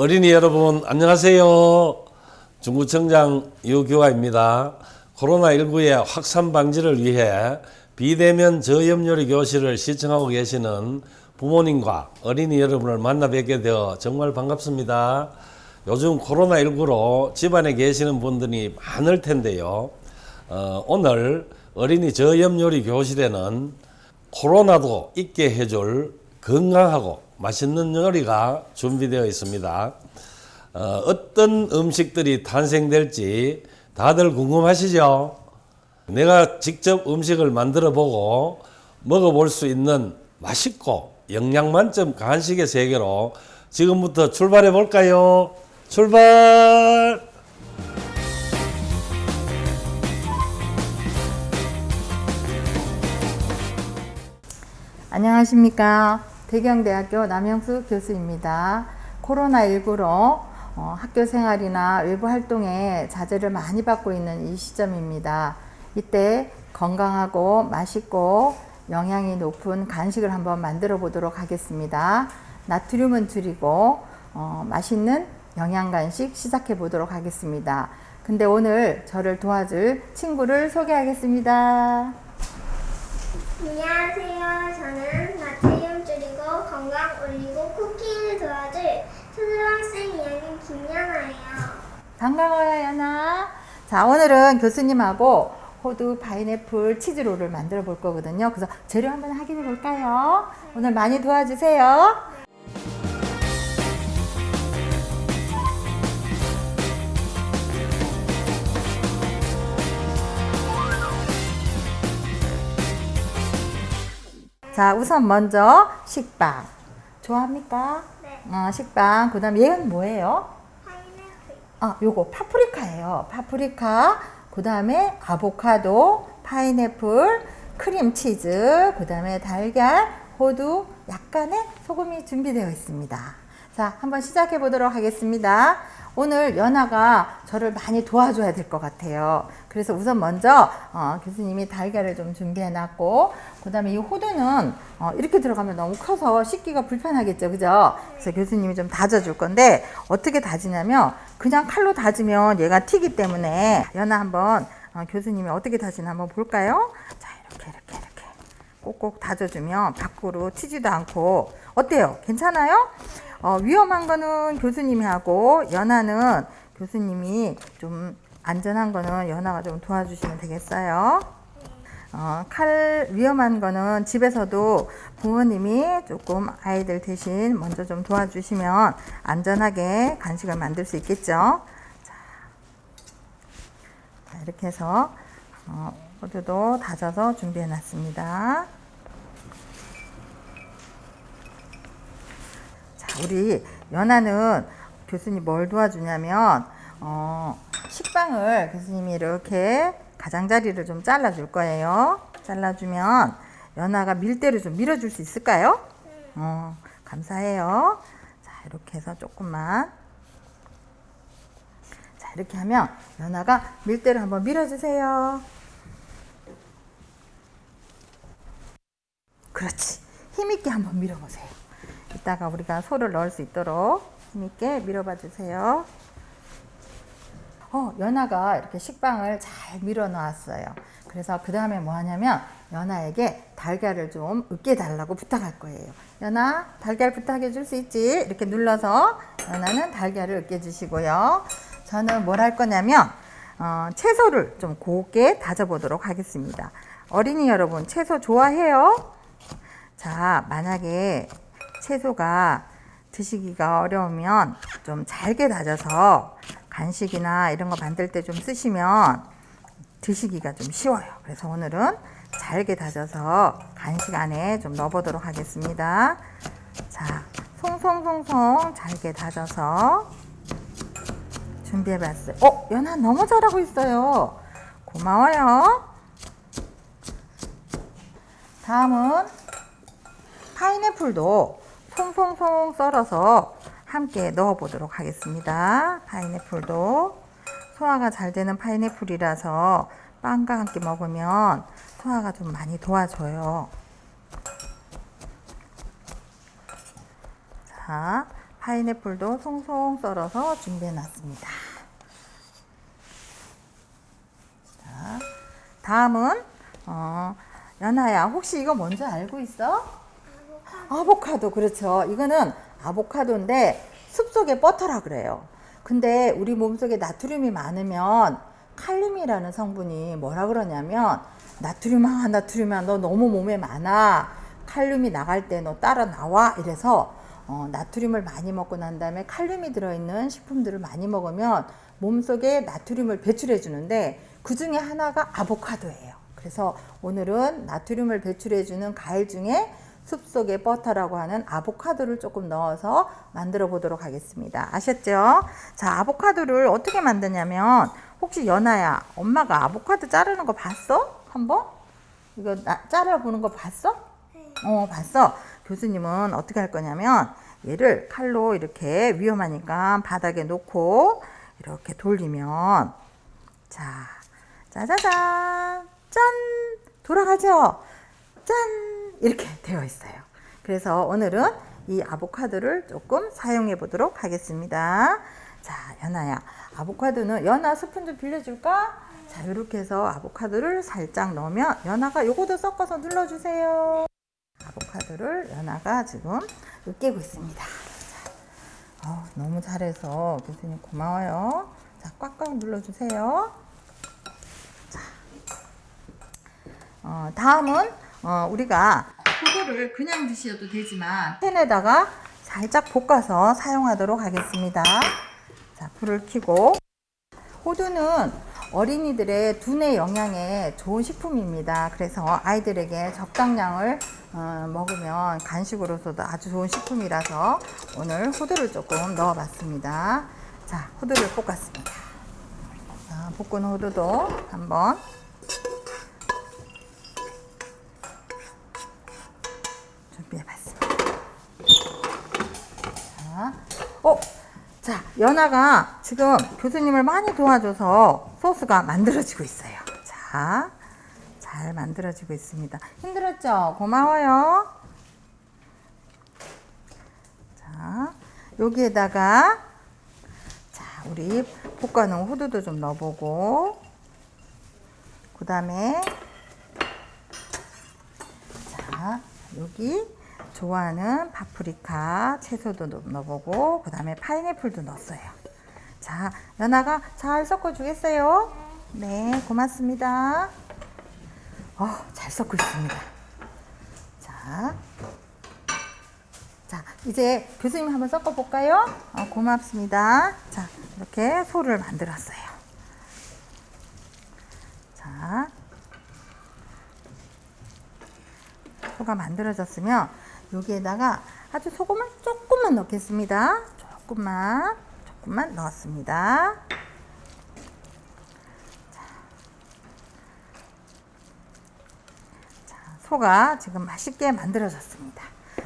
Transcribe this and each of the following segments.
어린이 여러분 안녕하세요. 중구청장 유교아입니다. 코로나19의 확산 방지를 위해 비대면 저염요리 교실을 시청하고 계시는 부모님과 어린이 여러분을 만나 뵙게 되어 정말 반갑습니다. 요즘 코로나19로 집안에 계시는 분들이 많을 텐데요. 어, 오늘 어린이 저염요리 교실에는 코로나도 잊게 해줄 건강하고 맛있는 요리가 준비되어 있습니다. 어, 떤 음식들이 탄생될지 다들 궁금하시죠? 내가 직접 음식을 만들어 보고 먹어볼 수 있는 맛있고 영양 만점 간식의 세계로 지금부터 출발해 볼까요? 출발! 안녕하십니까. 대경대학교 남영수 교수입니다. 코로나19로 어, 학교 생활이나 외부 활동에 자제를 많이 받고 있는 이 시점입니다. 이때 건강하고 맛있고 영양이 높은 간식을 한번 만들어 보도록 하겠습니다. 나트륨은 줄이고 어, 맛있는 영양 간식 시작해 보도록 하겠습니다. 근데 오늘 저를 도와줄 친구를 소개하겠습니다. 안녕하세요. 저는 나트륨 건강 올리고 쿠키를 도와줄 초등학생 2학년 김연아예요. 반가워요, 연아. 자, 오늘은 교수님하고 호두, 파인애플, 치즈롤을 만들어 볼 거거든요. 그래서 재료 한번 확인해 볼까요? 오늘 많이 도와주세요. 자, 우선 먼저 식빵. 좋아합니까? 네. 어, 식빵. 그 다음에 얘는 뭐예요? 파인애플. 아, 요거 파프리카예요. 파프리카, 그 다음에 아보카도, 파인애플, 크림치즈, 그 다음에 달걀, 호두, 약간의 소금이 준비되어 있습니다. 자, 한번 시작해 보도록 하겠습니다. 오늘 연아가 저를 많이 도와줘야 될 것 같아요. 그래서 우선 먼저 어, 교수님이 달걀을 좀 준비해 놨고, 그 다음에 이 호두는 어, 이렇게 들어가면 너무 커서 씻기가 불편하겠죠, 그죠? 그래서 교수님이 좀 다져 줄 건데 어떻게 다지냐면 그냥 칼로 다지면 얘가 튀기 때문에 연아 한번 어, 교수님이 어떻게 다지나 한번 볼까요? 자, 이렇게 이렇게 이렇게 꼭꼭 다져주면 밖으로 튀지도 않고 어때요? 괜찮아요? 어, 위험한 거는 교수님이 하고 연아는 교수님이 좀 안전한 거는 연아가 좀 도와주시면 되겠어요. 어, 칼 위험한 거는 집에서도 부모님이 조금 아이들 대신 먼저 좀 도와주시면 안전하게 간식을 만들 수 있겠죠. 자, 자, 이렇게 해서 어, 호두도 다져서 준비해 놨습니다. 우리 연아는 교수님 뭘 도와주냐면 어, 식빵을 교수님이 이렇게 가장자리를 좀 잘라줄 거예요. 잘라주면 연아가 밀대로 좀 밀어줄 수 있을까요? 어, 감사해요. 자, 이렇게 해서 조금만. 자, 이렇게 하면 연아가 밀대로 한번 밀어주세요. 그렇지. 힘있게 한번 밀어보세요. 이따가 우리가 소를 넣을 수 있도록 힘있게 밀어봐 주세요. 어, 연아가 이렇게 식빵을 잘 밀어 놨어요. 그래서 그 다음에 뭐 하냐면 연아에게 달걀을 좀 으깨 달라고 부탁할 거예요. 연아, 달걀 부탁해 줄 수 있지? 이렇게 눌러서 연아는 달걀을 으깨 주시고요. 저는 뭘 할 거냐면 어, 채소를 좀 곱게 다져보도록 하겠습니다. 어린이 여러분, 채소 좋아해요? 자, 만약에 채소가 드시기가 어려우면 좀 잘게 다져서 간식이나 이런 거 만들 때 좀 쓰시면 드시기가 좀 쉬워요. 그래서 오늘은 잘게 다져서 간식 안에 좀 넣어보도록 하겠습니다. 자, 송송송송 잘게 다져서 준비해봤어요. 어, 연아 너무 잘하고 있어요. 고마워요. 다음은 파인애플도 송송송 썰어서 함께 넣어 보도록 하겠습니다. 파인애플도 소화가 잘 되는 파인애플이라서 빵과 함께 먹으면 소화가 좀 많이 도와줘요. 자, 파인애플도 송송 썰어서 준비해 놨습니다. 자, 다음은 어, 연아야 혹시 이거 뭔지 알고 있어? 아보카도 그렇죠. 이거는 아보카도인데 숲속의 버터라 그래요. 근데 우리 몸속에 나트륨이 많으면 칼륨이라는 성분이 뭐라 그러냐면 나트륨아 나트륨아 너 너무 몸에 많아 칼륨이 나갈 때 너 따라 나와 이래서 어, 나트륨을 많이 먹고 난 다음에 칼륨이 들어있는 식품들을 많이 먹으면 몸속에 나트륨을 배출해 주는데 그 중에 하나가 아보카도예요. 그래서 오늘은 나트륨을 배출해 주는 과일 중에 숲속의 버터라고 하는 아보카도를 조금 넣어서 만들어 보도록 하겠습니다. 아셨죠? 자, 아보카도를 어떻게 만드냐면 혹시 연아야, 엄마가 아보카도 자르는 거 봤어? 한번? 이거 나, 자르 보는 거 봤어? 어, 봤어. 교수님은 어떻게 할 거냐면 얘를 칼로 이렇게 위험하니까 바닥에 놓고 이렇게 돌리면 자, 짜자잔, 짠! 돌아가죠? 짠! 이렇게 되어 있어요. 그래서 오늘은 이 아보카도를 조금 사용해 보도록 하겠습니다. 자, 연아야. 아보카도는 연아 스푼 좀 빌려줄까? 자, 이렇게 해서 아보카도를 살짝 넣으면 연아가 요거도 섞어서 눌러주세요. 아보카도를 연아가 지금 으깨고 있습니다. 자, 어, 너무 잘해서 교수님 고마워요. 자, 꽉꽉 눌러주세요. 어, 다음은 어, 우리가 호두를 그냥 드셔도 되지만 팬에다가 살짝 볶아서 사용하도록 하겠습니다. 자, 불을 켜고 호두는 어린이들의 두뇌 영양에 좋은 식품입니다. 그래서 아이들에게 적당량을 어, 먹으면 간식으로서도 아주 좋은 식품이라서 오늘 호두를 조금 넣어봤습니다. 자, 호두를 볶았습니다. 자, 볶은 호두도 한번 준비해봤습니다. 자, 어, 자, 연아가 지금 교수님을 많이 도와줘서 소스가 만들어지고 있어요. 자, 잘 만들어지고 있습니다. 힘들었죠? 고마워요. 자, 여기에다가 자, 우리 볶아놓은 호두도 좀 넣어보고 그 다음에 자, 여기 좋아하는 파프리카 채소도 넣- 넣어보고 그 다음에 파인애플도 넣었어요. 자, 연아가 잘 섞어주겠어요? 네, 고맙습니다. 어, 잘 섞고 있습니다. 자, 자, 이제 교수님 한번 섞어볼까요? 어, 고맙습니다. 자, 이렇게 소를 만들었어요. 자, 소가 만들어졌으면 여기에다가 아주 소금을 조금만 넣겠습니다. 조금만, 조금만 넣었습니다. 자, 소가 지금 맛있게 만들어졌습니다.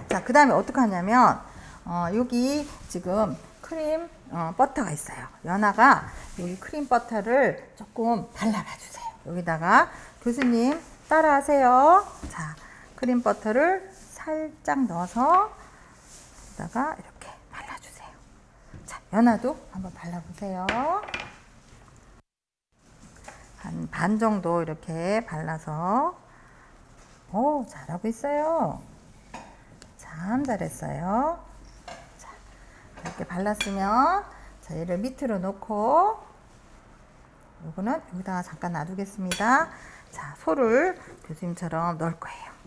자, 그 다음에 어떻게 하냐면, 어, 여기 지금 크림 어, 버터가 있어요. 연아가 여기 크림 버터를 조금 발라봐 주세요. 여기다가 교수님 따라하세요. 자, 크림 버터를 살짝 넣어서 여기다가 이렇게 발라주세요. 자, 연아도 한번 발라보세요. 한 반 정도 이렇게 발라서 오, 잘하고 있어요. 참 잘했어요. 자, 이렇게 발랐으면 자, 얘를 밑으로 놓고 요거는 여기다가 잠깐 놔두겠습니다. 자, 소를 교수님처럼 넣을 거예요.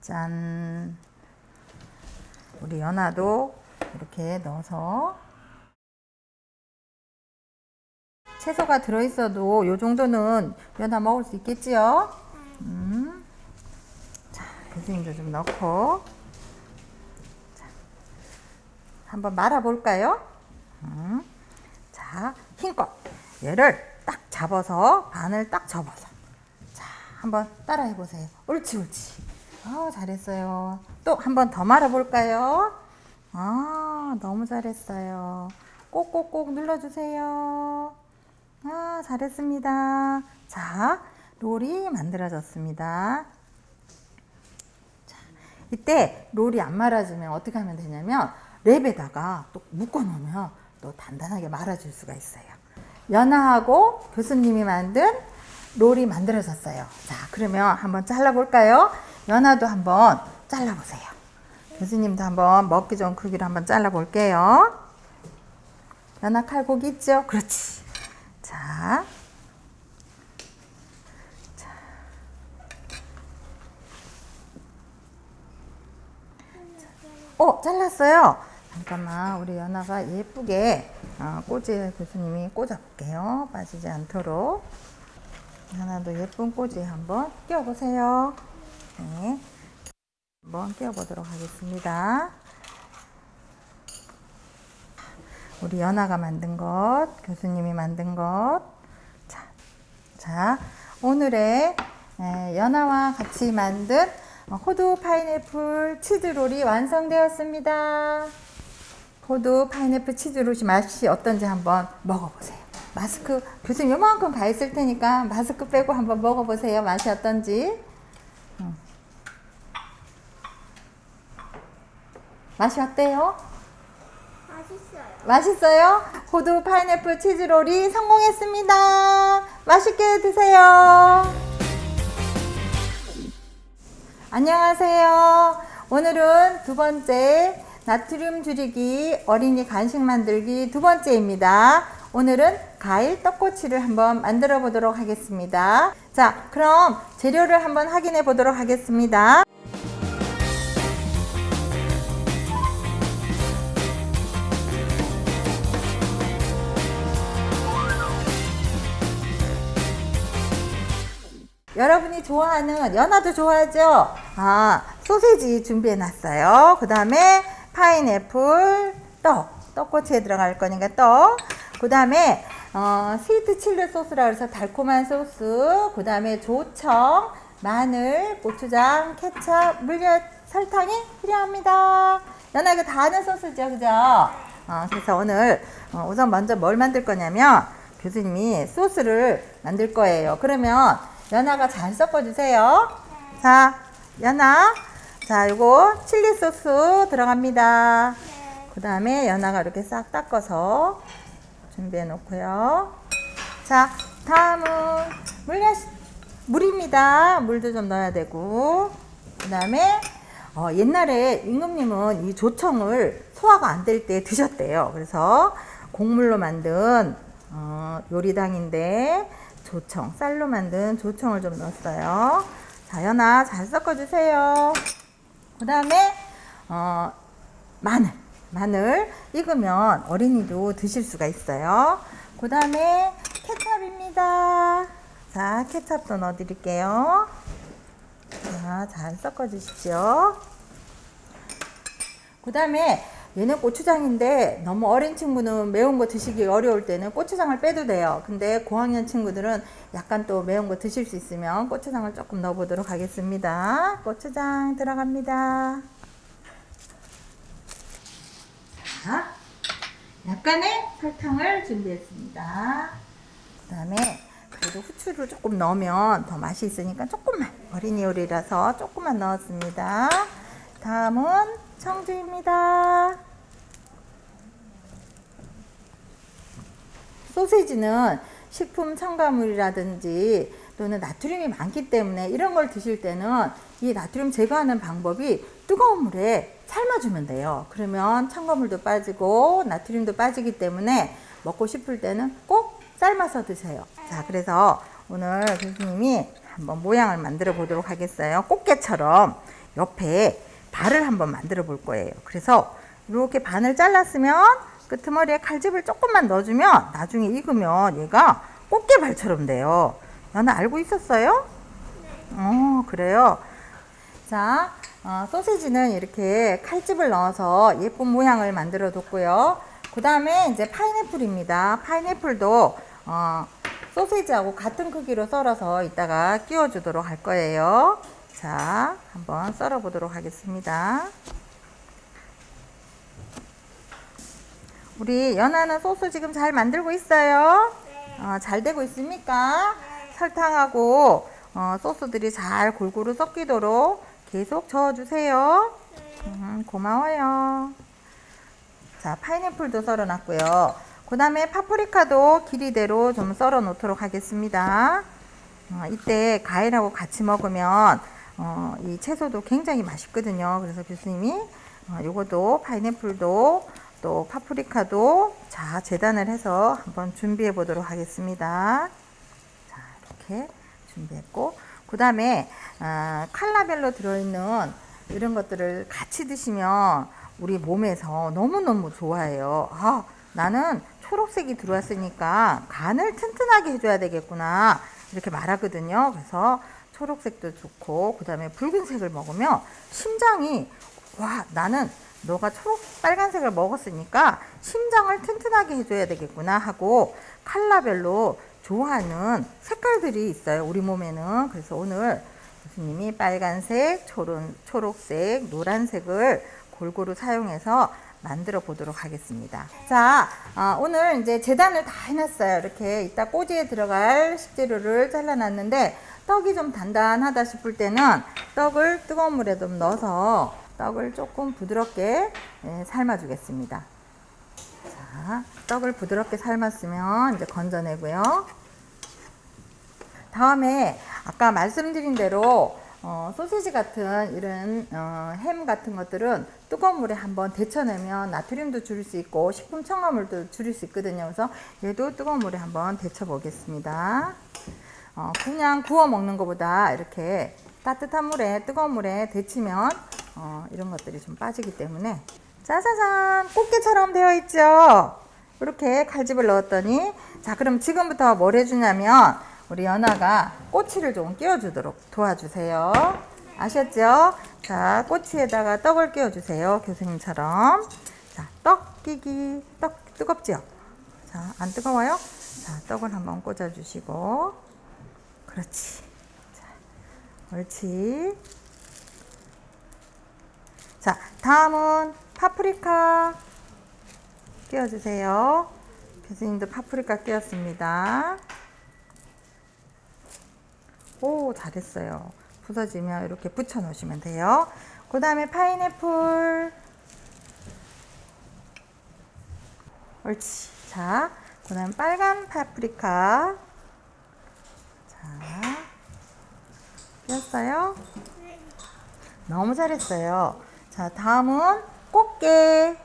짠. 우리 연아도 이렇게 넣어서 채소가 들어있어도 요 정도는 연아 먹을 수 있겠지요? 음. 자, 교수님도 좀 넣고. 자, 한번 말아볼까요? 음. 자, 힘껏. 얘를 딱 잡아서, 반을 딱 접어서. 자, 한번 따라 해보세요. 옳지, 옳지. 아, 잘했어요. 또 한 번 더 말아볼까요? 아, 너무 잘했어요. 꼭꼭꼭 눌러주세요. 아, 잘했습니다. 자, 롤이 만들어졌습니다. 자, 이때 롤이 안 말아지면 어떻게 하면 되냐면 랩에다가 또 묶어 놓으면 또 단단하게 말아줄 수가 있어요. 연아하고 교수님이 만든 롤이 만들어졌어요. 자, 그러면 한번 잘라볼까요? 연아도 한번 잘라보세요. 교수님도 한번 먹기 좋은 크기로 한번 잘라볼게요. 연아 칼국 있죠? 그렇지. 자. 자. 어, 잘랐어요. 잠깐만, 우리 연아가 예쁘게 어, 꼬지에 교수님이 꽂아볼게요. 빠지지 않도록. 연아도 예쁜 꼬지에 한번 끼워보세요. 네. 한번 끼워보도록 하겠습니다. 우리 연아가 만든 것, 교수님이 만든 것. 자, 자 오늘의 에, 연아와 같이 만든 호두 파인애플 치즈롤이 완성되었습니다. 호두 파인애플 치즈롤이 맛이 어떤지 한번 먹어보세요. 마스크 교수님 요만큼 가 있을 테니까 마스크 빼고 한번 먹어보세요. 맛이 어떤지. 맛이 어때요? 맛있어요. 맛있어요? 호두 파인애플 치즈롤이 성공했습니다. 맛있게 드세요. 안녕하세요. 오늘은 두 번째 나트륨 줄이기 어린이 간식 만들기 두 번째입니다. 오늘은 과일 떡꼬치를 한번 만들어 보도록 하겠습니다. 자, 그럼 재료를 한번 확인해 보도록 하겠습니다. 여러분이 좋아하는 연아도 좋아하죠? 아 소세지 준비해 놨어요. 그 다음에 파인애플 떡 떡꼬치에 들어갈 거니까 떡. 그 다음에 어, 스위트 칠리 소스라 그래서 달콤한 소스. 그 다음에 조청, 마늘, 고추장, 케찹, 물엿, 설탕이 필요합니다. 연아 이거 다 아는 소스죠, 그죠? 어, 그래서 오늘 어, 우선 먼저 뭘 만들 거냐면 교수님이 소스를 만들 거예요. 그러면 연아가 잘 섞어주세요. 자, 연아. 자, 요거 칠리 소스 들어갑니다. 그 다음에 연아가 이렇게 싹 닦아서 준비해 놓고요. 자, 다음은 물엿, 물입니다. 물도 좀 넣어야 되고. 그 다음에 어, 옛날에 임금님은 이 조청을 소화가 안 될 때 드셨대요. 그래서 곡물로 만든 어, 요리당인데 조청, 쌀로 만든 조청을 좀 넣었어요. 자, 연아 잘 섞어주세요. 그 다음에 어, 마늘, 마늘 익으면 어린이도 드실 수가 있어요. 그 다음에 케찹입니다. 자, 케찹도 넣어드릴게요. 자, 잘 섞어주십시오. 그 다음에 얘는 고추장인데 너무 어린 친구는 매운 거 드시기 어려울 때는 고추장을 빼도 돼요. 근데 고학년 친구들은 약간 또 매운 거 드실 수 있으면 고추장을 조금 넣어보도록 하겠습니다. 고추장 들어갑니다. 자, 약간의 설탕을 준비했습니다. 그 다음에 그래도 후추를 조금 넣으면 더 맛이 있으니까 조금만 어린이 요리라서 조금만 넣었습니다. 다음은 청주입니다. 소세지는 식품 첨가물이라든지 또는 나트륨이 많기 때문에 이런 걸 드실 때는 이 나트륨 제거하는 방법이 뜨거운 물에 삶아주면 돼요. 그러면 첨가물도 빠지고 나트륨도 빠지기 때문에 먹고 싶을 때는 꼭 삶아서 드세요. 자, 그래서 오늘 교수님이 한번 모양을 만들어 보도록 하겠어요. 꽃게처럼 옆에 발을 한번 만들어 볼 거예요. 그래서 이렇게 반을 잘랐으면 끄트머리에 칼집을 조금만 넣어주면 나중에 익으면 얘가 꽃게발처럼 돼요. 연아 알고 있었어요? 어, 그래요. 자, 어, 소시지는 이렇게 칼집을 넣어서 예쁜 모양을 만들어 뒀고요. 그 다음에 이제 파인애플입니다. 파인애플도 어, 소시지하고 같은 크기로 썰어서 이따가 끼워주도록 할 거예요. 자, 한번 썰어 보도록 하겠습니다. 우리 연아는 소스 지금 잘 만들고 있어요? 어, 잘 되고 있습니까? 설탕하고 어, 소스들이 잘 골고루 섞이도록 계속 저어주세요. 음, 고마워요. 자, 파인애플도 썰어 놨고요. 그 다음에 파프리카도 길이대로 좀 썰어 놓도록 하겠습니다. 어, 이때 과일하고 같이 먹으면 어, 이 채소도 굉장히 맛있거든요. 그래서 교수님이 어, 요것도 파인애플도 또 파프리카도 자 재단을 해서 한번 준비해 보도록 하겠습니다. 자 이렇게 준비했고 그 다음에 아, 칼라별로 들어있는 이런 것들을 같이 드시면 우리 몸에서 너무너무 좋아해요. 아, 나는 초록색이 들어왔으니까 간을 튼튼하게 해줘야 되겠구나. 이렇게 말하거든요. 그래서 초록색도 좋고, 그 다음에 붉은색을 먹으면 심장이, 와, 나는 너가 초록, 빨간색을 먹었으니까 심장을 튼튼하게 해줘야 되겠구나 하고, 칼라별로 좋아하는 색깔들이 있어요. 우리 몸에는. 그래서 오늘 교수님이 빨간색, 초록, 초록색, 노란색을 골고루 사용해서 만들어 보도록 하겠습니다. 자, 아, 오늘 이제 재단을 다 해놨어요. 이렇게 이따 꼬지에 들어갈 식재료를 잘라놨는데 떡이 좀 단단하다 싶을 때는 떡을 뜨거운 물에 좀 넣어서 떡을 조금 부드럽게 예, 삶아 주겠습니다. 자, 떡을 부드럽게 삶았으면 이제 건져내고요. 다음에 아까 말씀드린 대로 어, 소시지 같은 이런 어, 햄 같은 것들은 뜨거운 물에 한번 데쳐내면 나트륨도 줄일 수 있고 식품 첨가물도 줄일 수 있거든요. 그래서 얘도 뜨거운 물에 한번 데쳐 보겠습니다. 어, 그냥 구워 먹는 것보다 이렇게 따뜻한 물에 뜨거운 물에 데치면 어, 이런 것들이 좀 빠지기 때문에 짜자잔 꽃게처럼 되어 있죠. 이렇게 칼집을 넣었더니 자 그럼 지금부터 뭘 해주냐면 우리 연아가 꼬치를 좀 끼워주도록 도와주세요. 아셨죠? 자 꼬치에다가 떡을 끼워주세요. 교수님처럼 자 떡 끼기 떡 뜨겁지요? 자 안 뜨거워요? 자 떡을 한번 꽂아주시고 그렇지. 자 옳지. 자, 다음은 파프리카 끼워주세요. 교수님도 파프리카 끼웠습니다. 오, 잘했어요. 부서지면 이렇게 붙여 놓으시면 돼요. 그 다음에 파인애플. 옳지. 자, 그 다음 빨간 파프리카. 자, 끼웠어요? 너무 잘했어요. 자, 다음은 꽃게.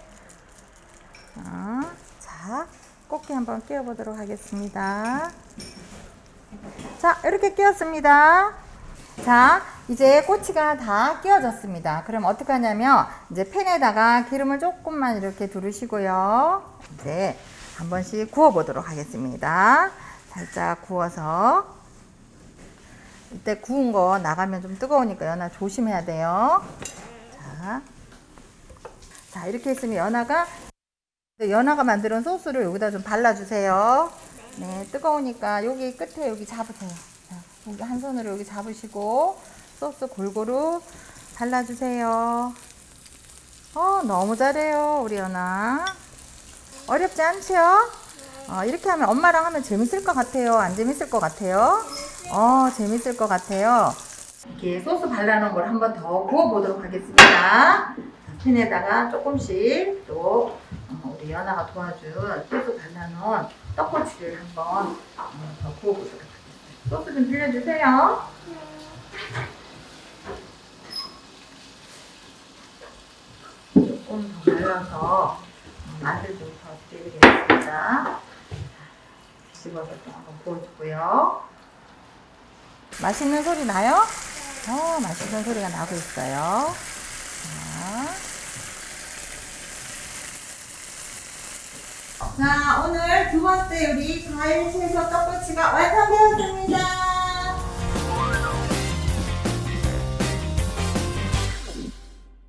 자, 자, 꽃게 한번 끼워보도록 하겠습니다. 자, 이렇게 끼웠습니다. 자, 이제 꼬치가 다 끼워졌습니다. 그럼 어떻게 하냐면, 이제 팬에다가 기름을 조금만 이렇게 두르시고요. 이제 한 번씩 구워보도록 하겠습니다. 살짝 구워서. 이때 구운 거 나가면 좀 뜨거우니까 연아 조심해야 돼요. 자, 자 이렇게 했으면 연아가 연아가 만드는 소스를 여기다 좀 발라주세요. 네, 뜨거우니까 여기 끝에 여기 잡으세요. 자, 여기 한 손으로 여기 잡으시고 소스 골고루 발라주세요. 어, 너무 잘해요, 우리 연아. 어렵지 않죠? 어, 이렇게 하면 엄마랑 하면 재밌을 것 같아요? 안 재밌을 것 같아요? 어, 재밌을 것 같아요. 이렇게 소스 발라놓은 걸 한번 더 구워보도록 하겠습니다. 자, 팬에다가 조금씩 또 어, 우리 연아가 도와준 소스 발라놓은 떡꼬치를 한번 어, 더 구워보도록 하겠습니다. 소스 좀 빌려주세요. 조금 더 말라서 어, 맛을 좀 더 드리겠습니다. 집어서 또 한번 구워주고요. 맛있는 소리 나요? 어, 맛있는 소리가 나고 있어요. 자. 자, 오늘 두 번째 요리 과일 채소 떡꼬치가 완성되었습니다.